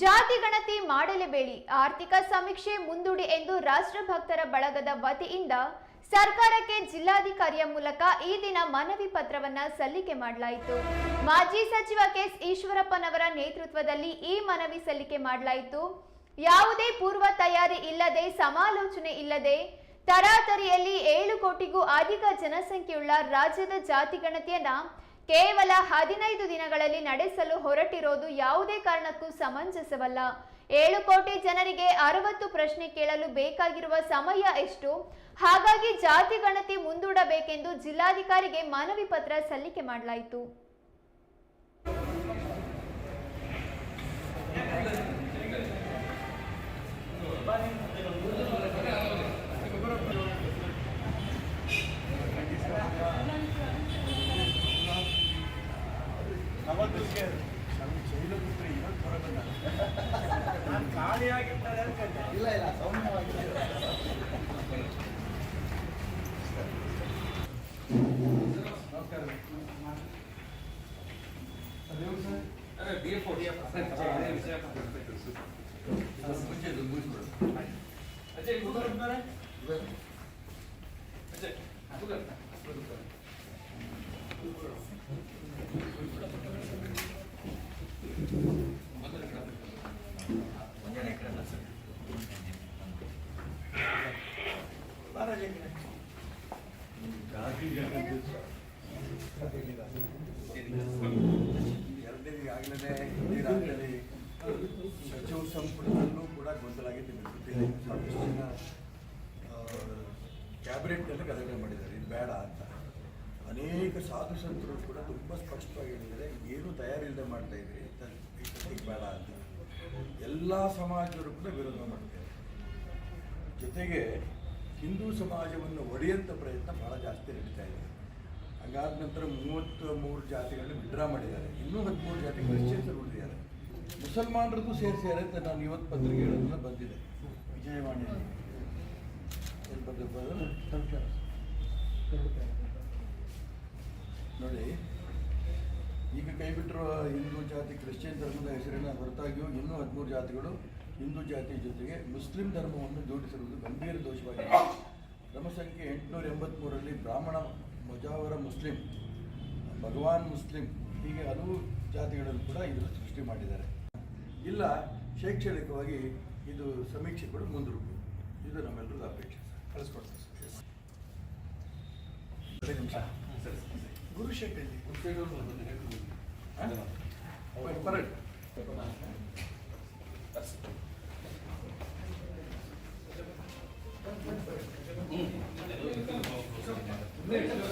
ಜಾತಿ ಗಣತಿ ಮಾಡಲೇಬೇಡಿ. ಆರ್ಥಿಕ ಸಮೀಕ್ಷೆ ಮುಂದೂಡಿ ಎಂದು ರಾಷ್ಟ್ರಭಕ್ತರ ಬಳಗದ ವತಿಯಿಂದ ಸರ್ಕಾರಕ್ಕೆ ಜಿಲ್ಲಾಧಿಕಾರಿಯ ಮೂಲಕ ಈ ದಿನ ಮನವಿ ಪತ್ರವನ್ನ ಸಲ್ಲಿಕೆ ಮಾಡಲಾಯಿತು. ಮಾಜಿ ಸಚಿವ ಕೆಎಸ್ ಈಶ್ವರಪ್ಪನವರ ನೇತೃತ್ವದಲ್ಲಿ ಈ ಮನವಿ ಸಲ್ಲಿಕೆ ಮಾಡಲಾಯಿತು. ಯಾವುದೇ ಪೂರ್ವ ತಯಾರಿ ಇಲ್ಲದೆ, ಸಮಾಲೋಚನೆ ಇಲ್ಲದೆ, ತರಾತರಿಯಲ್ಲಿ ಏಳು ಕೋಟಿಗೂ ಅಧಿಕ ಜನಸಂಖ್ಯೆಯುಳ್ಳ ರಾಜ್ಯದ ಜಾತಿ ಗಣತಿಯನ್ನ ಕೇವಲ ಹದಿನೈದು ದಿನಗಳಲ್ಲಿ ನಡೆಸಲು ಹೊರಟಿರೋದು ಯಾವುದೇ ಕಾರಣಕ್ಕೂ ಸಮಂಜಸವಲ್ಲ. ಏಳು ಕೋಟಿ ಜನರಿಗೆ ಅರವತ್ತು ಪ್ರಶ್ನೆ ಕೇಳಲು ಬೇಕಾಗಿರುವ ಸಮಯ ಎಷ್ಟು? ಹಾಗಾಗಿ ಜಾತಿ ಗಣತಿ ಮುಂದೂಡಬೇಕೆಂದು ಜಿಲ್ಲಾಧಿಕಾರಿಗೆ ಮನವಿ ಪತ್ರ ಸಲ್ಲಿಕೆ ಮಾಡಲಾಯಿತು. ಇಲ್ಲ ಇಲ್ಲ ಸೌಮ್ಯವಾಗಿ ನಮಸ್ಕಾರ ಅದೇನು ಸರ್ ಅದೇ DFO, DFO. ಅದೇ ವಿಷಯ ಮಾತಾಡ್ಬೇಕು. ಮುಂಚೆ ಇದು ಮುಗಿಸ್ಬಿಡು ಅಜಯ್, ಕೂತ್ಕೊಳ್ಳಿ. ಕೂತ್ಕೊಂಡ್ಮೇಲೆ ಅಜಯ್, ಕೂತ್ಕೊಳ್ಳಿ. ಎರಡನೇ ಆಗಲೇ ನೀರಾಗಲಿ ಸಚಿವ ಸಂಪುಟದಲ್ಲೂ ಕೂಡ ಗೊಂದಲ ಆಗಿದೆ ನಿಮಗೆ ಗೊತ್ತಿದೆ ಸಾಕಷ್ಟು ಜನ ಕ್ಯಾಬಿನೆಟ್ನಲ್ಲಿ ಗಲಾಟೆ ಮಾಡಿದ್ದಾರೆ. ಇದು ಬೇಡ ಅಂತ. ಅನೇಕ ಸಾಧು ಸಂತರು ಕೂಡ ತುಂಬ ಸ್ಪಷ್ಟವಾಗಿ ಹೇಳಿದ್ದಾರೆ, ಏನು ತಯಾರಿಲ್ಲದೆ ಮಾಡ್ತಾ ಇದ್ರಿ ಇದು ಬೇಡ ಅಂತ. ಎಲ್ಲ ಸಮಾಜದವರು ಕೂಡ ವಿರೋಧ ಮಾಡ್ತಾರೆ ಜೊತೆಗೆ ಹಿಂದೂ ಸಮಾಜವನ್ನು ಒಡೆಯಂಥ ಪ್ರಯತ್ನ ಭಾಳ ಜಾಸ್ತಿ ನಡೀತಾ ಇದೆ. ಹಂಗಾದ ನಂತರ ಮೂವತ್ತ ಮೂರು ಜಾತಿಗಳನ್ನ ವಿಡ್ರಾ ಮಾಡಿದ್ದಾರೆ. ಇನ್ನೂ ಹದಿಮೂರು ಜಾತಿ ಕ್ರಿಶ್ಚಿಯನ್ಸ್ ಉಳಿದಿದ್ದಾರೆ. ಮುಸಲ್ಮಾನರದ್ದು ಸೇರಿಸಿದ್ದಾರೆ ಅಂತ ನಾನು ಇವತ್ತು ಪತ್ರಿಕೆ ಹೇಳೋದನ್ನ ಬಂದಿದೆ. ವಿಜಯವಾಣಿ? ನೋಡಿ ಈಗ ಕೈಬಿಟ್ಟಿರುವ ಹಿಂದೂ ಜಾತಿ ಕ್ರಿಶ್ಚಿಯನ್ ಧರ್ಮದ ಹೆಸರಿನ ಹೊರತಾಗಿಯೂ ಇನ್ನೂ ಹದಿಮೂರು ಜಾತಿಗಳು ಹಿಂದೂ ಜಾತಿ ಜೊತೆಗೆ ಮುಸ್ಲಿಂ ಧರ್ಮವನ್ನು ಜೋಡಿಸಿರುವುದು ಗಂಭೀರ ದೋಷವಾಗಿದೆ. ಎಂಟುನೂರ ಎಂಬತ್ತ್ಮೂರರಲ್ಲಿ ಬ್ರಾಹ್ಮಣ ಮೊಜಾವರ ಮುಸ್ಲಿಂ ಭಗವಾನ್ ಮುಸ್ಲಿಂ ಹೀಗೆ ಹಲವು ಜಾತಿಗಳನ್ನು ಕೂಡ ಇದನ್ನು ಸೃಷ್ಟಿ ಮಾಡಿದ್ದಾರೆ. ಇಲ್ಲ ಶೈಕ್ಷಣಿಕವಾಗಿ ಇದು ಸಮೀಕ್ಷೆ ಕೂಡ ಮುಂದೂಡಬೇಕು ಇದು ನಮ್ಮೆಲ್ಲರಿಗೂ ಅಪೇಕ್ಷೆ ಕಳಿಸ್ಕೊಡ್ತೀನಿ ಸರ್. ಎರಡು ನಿಮಿಷ. Thank you.